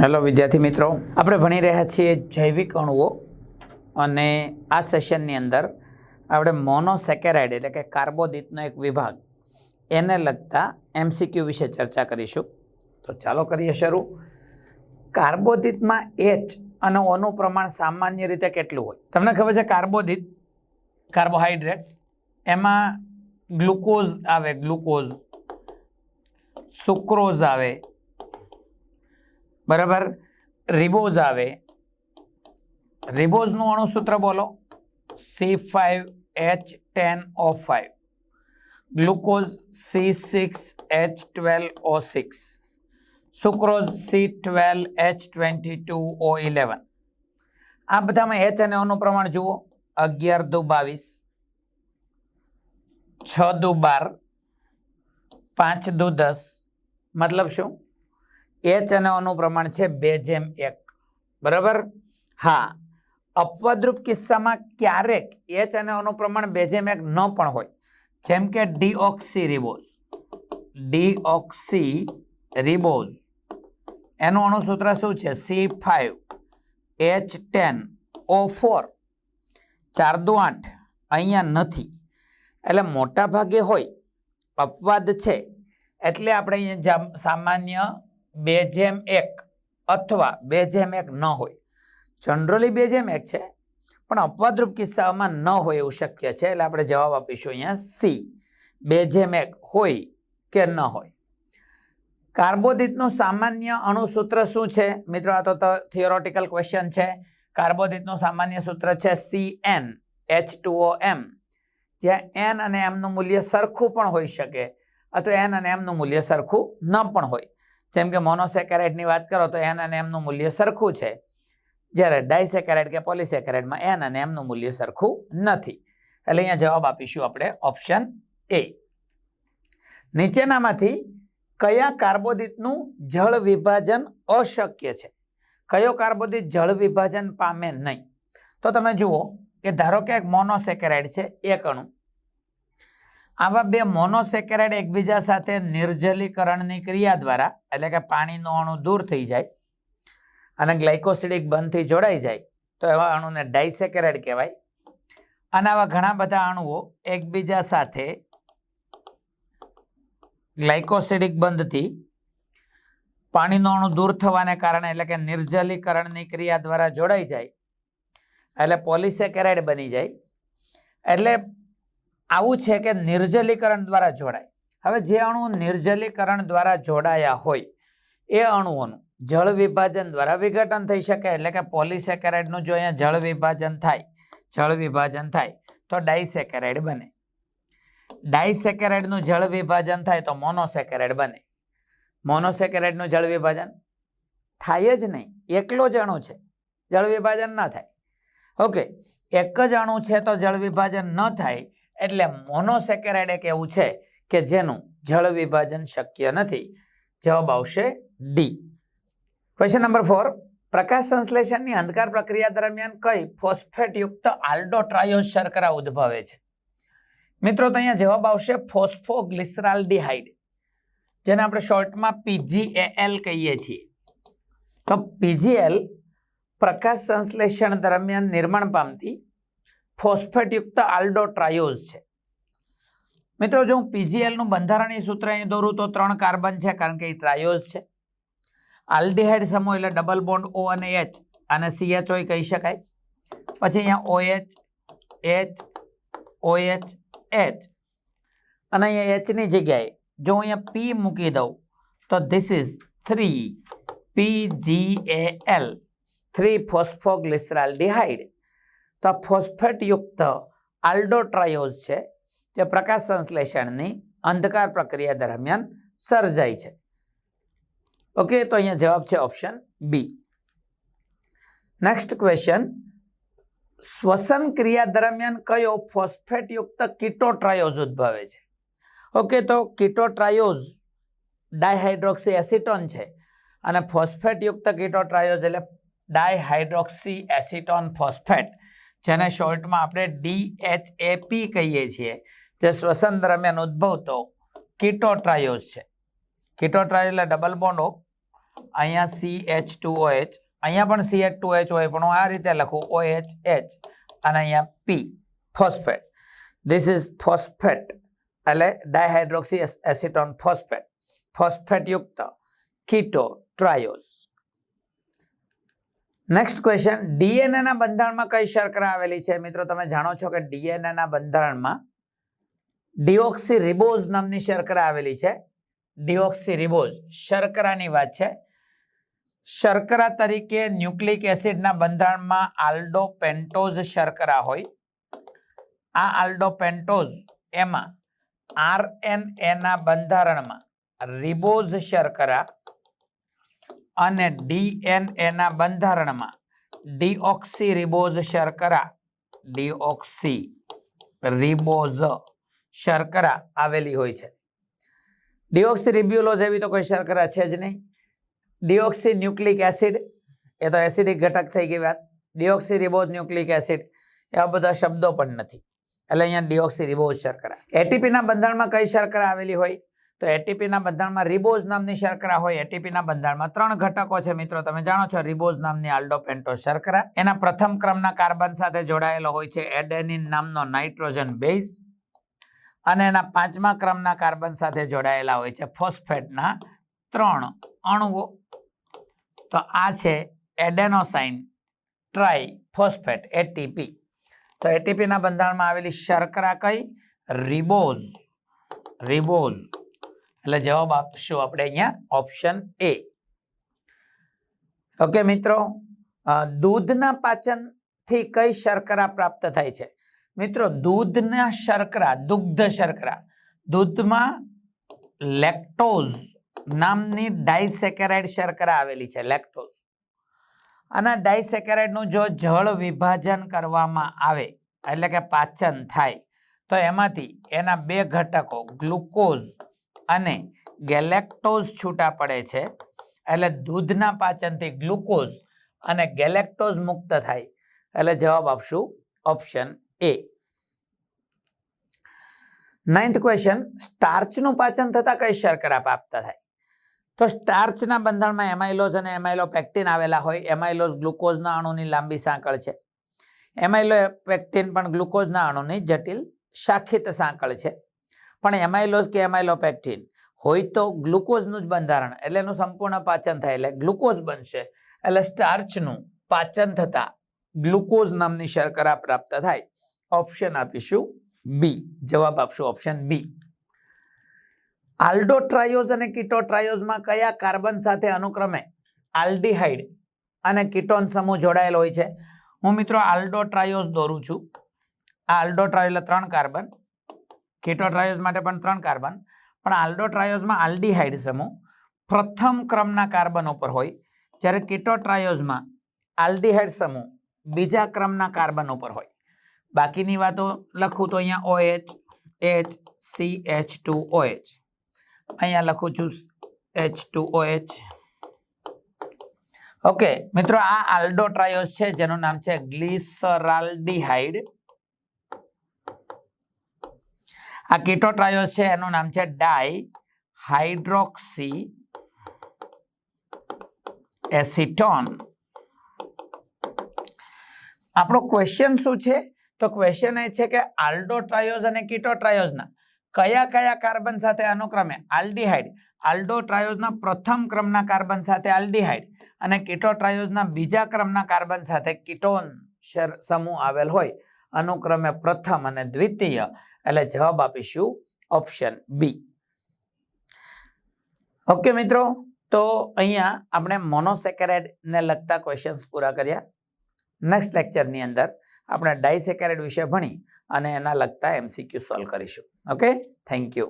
Hello વિદ્યાર્થી મિત્રો, આપણે ભણી રહ્યા છીએ જૈવિક અણુઓ અને આ સેશનની અંદર આપણે મોનોસેકેરાઇડ એટલે કે કાર્બોદિતનો એક વિભાગ, એને લગતા એમસીક્યુ વિશે ચર્ચા કરીશું. તો ચાલો કરીએ શરૂ. કાર્બોદિતમાં એચ અને ઓનું પ્રમાણ સામાન્ય રીતે કેટલું હોય? તમને ખબર છે કાર્બોદિત કાર્બોહાઈડ્રેટ્સ એમાં ગ્લુકોઝ આવે, ગ્લુકોઝ. સુક્રોઝ આવે બરાબર? રિબોઝ આવે. રિબોઝનું અણુસૂત્ર બોલો. C five H ten O five glucose C six H twelve O six sucrose C twelve H twenty two O eleven આ બધામાં એચ અને ઓનું પ્રમાણ જુઓ. અગિયાર દુ બાવીસ. છ દુ બાર. પાંચ દુ દસ. મતલબ શું? એચ અને ઓનું પ્રમાણ છે બે જેમ એક. બરાબર? હા. અપવાદરૂપ કિસ્સામાં ક્યારેક એચ અને ઓનું પ્રમાણ બે જેમ એક ન પણ હોય. જેમ કે ડીઓક્સી રિબોઝ ડીઓક્સી રિબોઝ એનું અણુસૂત્ર શું છે? C five H ten O four ચાર દુ આઠ. અહીંયા નથી. એટલે મોટા ભાગે હોય. અપવાદ છે. એટલે આપણે અહીંયા સામાન્ય બે જેમ એક અથવા બે જેમ એક ન હોય. જનરલી બે જેમ એક છે, પણ અપવાદરૂપ કિસ્સામાં ન હોય એવું શક્ય છે, એટલે આપણે જવાબ આપીશું અહીંયા સી. બે જેમ એક હોય કે ન હોય. કાર્બોદિતનું સામાન્ય અણુસૂત્ર શું છે? મિત્રો, આ તો થિયોરોટિકલ ક્વેશ્ચન છે. કાર્બોદિતનું સામાન્ય સૂત્ર છે C N H two O M જ્યાં એન અને એમનું મૂલ્ય સરખું પણ હોઈ શકે, અથવા એન અને એમનું મૂલ્ય સરખું ન પણ હોય. જેમ કે મોનોસેકેરાઇડની વાત કરો તો એન અને એમનું મૂલ્ય સરખું છે. જ્યારે ડાયસેકેરાઇડ કે પોલિસેકેરાઇડમાં એન અને એમનું મૂલ્ય સરખું નથી. એટલે અહીંયા જવાબ આપીશું આપણે ઓપ્શન એ નીચેનામાંથી કયા કાર્બોદિતનું જળ વિભાજન અશક્ય છે? કયો કાર્બોદિત જળ વિભાજન પામે નહીં? તો તમે જુઓ કે ધારો કે એક મોનોસેકેરાઇડ છે, એક અણુ. આવા બે મોનોસેકેરાઇડ એકબીજા સાથે નિર્જલીકરણની ક્રિયા દ્વારા, એટલે કે પાણીનો અણુ દૂર થઈ જાય અને ગ્લાયકોસિડિક બંધથી જોડાઈ જાય, તો એવા અણુને ડાયસેકેરાઇડ કહેવાય. અને આવા ઘણા બધા અણુઓ એકબીજા સાથે ગ્લાયકોસિડિક બંધથી પાણીનો અણુ દૂર થવાને કારણે, એટલે કે નિર્જલીકરણની ક્રિયા દ્વારા જોડાઈ જાય. એટલે પોલિસેકેરાઇડ બની જાય. એટલે આવું છે કે નિર્જલીકરણ દ્વારા જોડાય. હવે જે અણુ નિર્જલીકરણ દ્વારા જોડાયા હોય, એ અણુઓનું જળ વિભાજન દ્વારા વિઘટન થઈ શકે, એટલે કે પોલિસેકેરાઇડનું જો અહીંયા જળ વિભાજન થાય, જળ વિભાજન થાય, તો ડાયસેકેરાઇડ બને. ડાયસેકેરાઇડનું જળ વિભાજન થાય તો મોનોસેકેરાઇડ બને. મોનોસેકેરાઇડનું જળ વિભાજન થાય જ નહીં. એકલો જ અણુ છે. જળ વિભાજન ન થાય. ઓકે, એક જ અણુ છે તો જળ વિભાજન ન થાય એટલે મોનોસેકેરાઇડ એક એવું છે કે જેનું જળ વિભાજન શક્ય નથી. જવાબ આવશે ડી ક્વેશ્ચન નંબર ફોર પ્રકાશ સંશ્લેષણની અંધકાર પ્રક્રિયા દરમિયાન કઈ ફોસ્ફેટયુક્ત આલ્ડોટ્રાયો શર્કરા ઉદ્ભવે છે? મિત્રો, તો અહીંયા જવાબ આવશે ફોસ્ફોગ્લિસરાલ્ડિહાઇડ જેને આપણે શોર્ટમાં પીજીએએલ કહીએ છીએ. તો પીજીએલ પ્રકાશ સંશ્લેષણ દરમિયાન નિર્માણ પામતી ફોસ્ફેટયુક્ત આલ્ડોટ્રાયોઝ છે. મિત્રો, જો હું પીજીએલનું બંધારણીય સૂત્ર અહીં દોરું તો ત્રણ કાર્બન છે, કારણ કે એ ટ્રાયોઝ છે. આલ્ડિહાઇડ સમૂહ એટલે ડબલ બોન્ડ ઓ અને એચ અને સીએચઓ કહી શકાય. પછી અહીંયા ઓએચ એચ ઓએચ એચ અને અહીંયા એચની જગ્યાએ જો હું અહીંયા પી મૂકી દઉં, તો this is three P G A L three phosphoglyceraldehyde તો ફોસ્ફેટયુક્ત આલ્ડોટ્રાયોઝ છે, જે પ્રકાશ સંશ્લેષણની અંધકાર પ્રક્રિયા દરમિયાન સર્જાય છે. ઓકે, તો અહીંયા જવાબ છે ઓપ્શન બી. નેક્સ્ટ ક્વેશ્ચન શ્વસન ક્રિયા દરમિયાન કયો ફોસ્ફેટયુક્ત કિટોટ્રાયોઝ ઉદ્ભવે છે? ઓકે, તો કિટોટ્રાયોઝ ડાયહાઇડ્રોક્સી એસિટોન છે અને ફોસ્ફેટયુક્ત કિટોટ્રાયોઝ એટલે ડાયહાઇડ્રોક્સી એસિટોન ફોસ્ફેટ. જેને શોર્ટમાં આપણે ડીએચએપી કહીએ છીએ જે શ્વસન દરમિયાન ઉદ્ભવતો કિટોટ્રાયોઝ છે. કિટોટ્રાયોઝ એટલે ડબલ બોન્ડ અહીંયા C H two O H અહીંયા પણ સી એચ ટુ એચ હોય પણ હું આ રીતે લખું ઓ એચ એચ અને અહીંયા P phosphate this is phosphate એટલે ડાયહાઇડ્રોક્સી એસિટોન ફોસ્ફેટ ફોસ્ફેટ યુક્ત ketotriose next question DNA ના બંધારણમાં કઈ શર્કરા આવેલી છે? મિત્રો, તમે જાણો છો કે ડીએનએ ના બંધારણમાં ડિઓક્સી રિબોઝ નામની શર્કરા આવેલી છે. ડિઓક્સી રિબોઝ શર્કરાની વાત છે. શર્કરા તરીકે ન્યુક્લિક એસિડના બંધારણમાં આલ્ડો પેન્ટોઝ શર્કરા હોય. આ આલ્ડો પેન્ટોઝ એમાં આરએનએના બંધારણમાં રિબોઝ શર્કરા અને ડીએનએના બંધારણમાં ડીઓક્સી રિબોઝ શર્કરા ડીઓક્સી રિબોઝ શર્કરા આવેલી હોય છે. ડીઓક્સી રિબ્યુલોઝ એવી તો કોઈ શર્કરા છે જ નહીં. ડીઓક્સી ન્યુક્લિક એસિડ, એ તો એસિડિક ઘટક થઈ ગઈ વાત. ડીઓક્સી રિબોઝ ન્યુક્લિક એસિડ એવા બધા શબ્દો પણ નથી. એટલે અહીંયા ડીઓક્સી રિબોઝ શર્કરા એટીપીના બંધારણમાં કઈ શર્કરા આવેલી હોય? તો એટીપીના બંધારણમાં રિબોઝ નામની શર્કરા હોય. એટીપીના બંધારણમાં ત્રણ ઘટકો છે મિત્રો. તમે જાણો છો રિબોઝ નામની આલ્ડોપેન્ટો શર્કરા. એના પ્રથમ ક્રમના કાર્બન સાથે જોડાયેલો હોય છે એડેનિન નામનો નાઇટ્રોજન બેઝ. અને એના પાંચમા ક્રમના કાર્બન સાથે જોડાયેલા હોય છે ફોસ્ફેટના ત્રણ અણુઓ. તો આ છે એડેનોસાઇન ટ્રાઈ ફોસ્ફેટ એટીપી તો એટીપીના બંધારણમાં આવેલી શર્કરા કઈ? રિબોઝ. રિબોઝ. એટલે જવાબ આપશું આપણે અહીંયા ઓપ્શન એ ઓકે મિત્રો. દૂધના પાચનથી કઈ શર્કરા પ્રાપ્ત થાય છે? મિત્રો, દૂધના શર્કરા, દુગ્ધ શર્કરા, દૂધમાં લેક્ટોઝ નામની ડાયસેકેરાઇડ શર્કરા આવેલી છે લેક્ટોઝ આના ડાયસેકેરાઇડનું જો જળ વિભાજન કરવામાં આવે, એટલે કે પાચન થાય, તો એમાંથી એના બે ઘટકો, ગ્લુકોઝ અને ગેલેક્ટોઝ છૂટા પડે છે, એટલે દૂધના પાચનથી ગ્લુકોઝ અને ગેલેક્ટોઝ મુક્ત થાય. એટલે જવાબ આપશું ઓપ્શન એ. નાઇન્થ ક્વેશ્ચન સ્ટાર્ચનું પાચન થતાં કઈ શર્કરા પ્રાપ્ત થાય? તો સ્ટાર્ચના બંધારણમાં એમાઇલોઝ અને એમાઇલોપેક્ટિન આવેલા હોય. એમાઇલોઝ ગ્લુકોઝના અણુની લાંબી સાંકળ છે. એમાઇલોપેક્ટિન પણ ગ્લુકોઝના અણુની જટિલ શાખિત સાંકળ છે. પણ એમાઇલોઝ કે એમાઇલોપેક્ટિન હોય તો ગ્લુકોઝનું જ બંધારણ, એટલે એનું સંપૂર્ણ પાચન થાય, એટલે ગ્લુકોઝ બનશે, એટલે સ્ટાર્ચનું પાચન થતાં ગ્લુકોઝ નામની શર્કરા પ્રાપ્ત થાય. ઓપ્શન આપીશું બી જવાબ આપશું ઓપ્શન બી આલ્ડોટ્રાયોઝ અને કિટોટ્રાયોઝમાં કયા કાર્બન સાથે અનુક્રમે આલ્ડીહાઇડ અને કિટોન સમૂહ જોડાયેલો હોય છે? હું મિત્રો આલ્ડોટ્રાયોઝ દોરું છું. આ આલ્ડોટ્રાયો એટલે ત્રણ કાર્બન. કીટોટ્રાયોઝ માટે પણ ત્રણ કાર્બન, પણ આલ્ડોટ્રાયોઝમાં આલ્ડીહાઇડ સમૂહ પ્રથમ ક્રમના કાર્બન ઉપર હોય, જ્યારે કેટોટ્રાયોઝમાં આલ્ડીહાઇડ સમૂહ બીજા ક્રમના કાર્બન ઉપર હોય. બાકીની વાતો લખું તો અહીંયા O H H C H two O H અહીંયા લખું છું H two O H okay મિત્રો, આ આલ્ડોટ્રાયોઝ છે, જેનું નામ છે ગ્લિસરાલ્ડીહાઇડ. આ કેટોટ્રાયોસ છે, એનું નામ છે ડાય હાઇડ્રોક્સી એસિટોન. આપણો ક્વેશ્ચન શું છે? તો ક્વેશ્ચન એ છે કે આલ્ડોટ્રાયોઝ અને કીટોટ્રાયોઝના કયા કયા કાર્બન સાથે અનુક્રમે આલ્ડીહાઇડ? આલ્ડોટ્રાયોઝના પ્રથમ ક્રમના કાર્બન સાથે આલ્ડીહાઇડ અને કીટોટ્રાયોઝના બીજા ક્રમના કાર્બન સાથે કીટોન સમૂહ આવેલ હોય. અનુક્રમે પ્રથમ અને દ્વિતીય. એટલે જવાબ આપીશું ઓપ્શન બી ઓકે મિત્રો, તો અહીંયા આપણે મોનોસેકેરાઇડને લગતા ક્વેશ્ચન્સ પૂરા કર્યા. નેક્સ્ટ લેક્ચરની અંદર આપણે ડાયસેકેરાઇડ વિશે ભણી અને એના લગતા એમસીક્યુ સોલ્વ કરીશું. Okay thank you